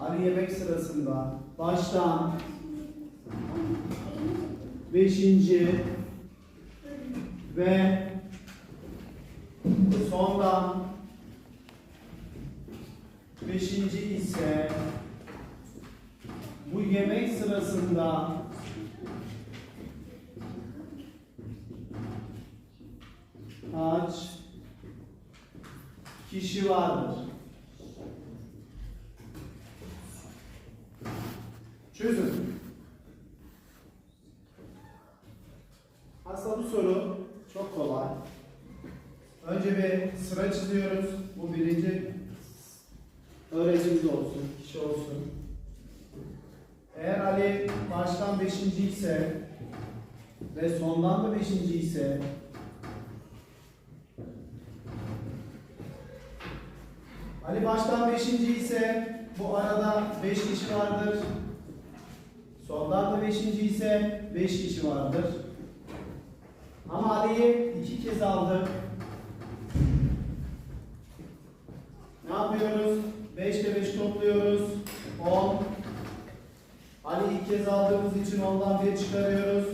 Ali yemek sırasında baştan beşinci ve sondan beşinci ise bu yemek sırasında kaç kişi vardır? Çözün. Aslında bu soru çok kolay. Önce bir sıra çiziyoruz. Bu birinci öğrencimiz olsun, kişi olsun. Eğer Ali baştan beşinci ise ve sondan da beşinci ise Ali baştan beşinci ise bu arada beş kişi vardır. Sondan da beşinci ise beş kişi vardır. Ama Ali'yi iki kez aldık. Ne yapıyoruz? 5 ile 5 topluyoruz. 10. Ali ilk kez aldığımız için ondan bir çıkarıyoruz.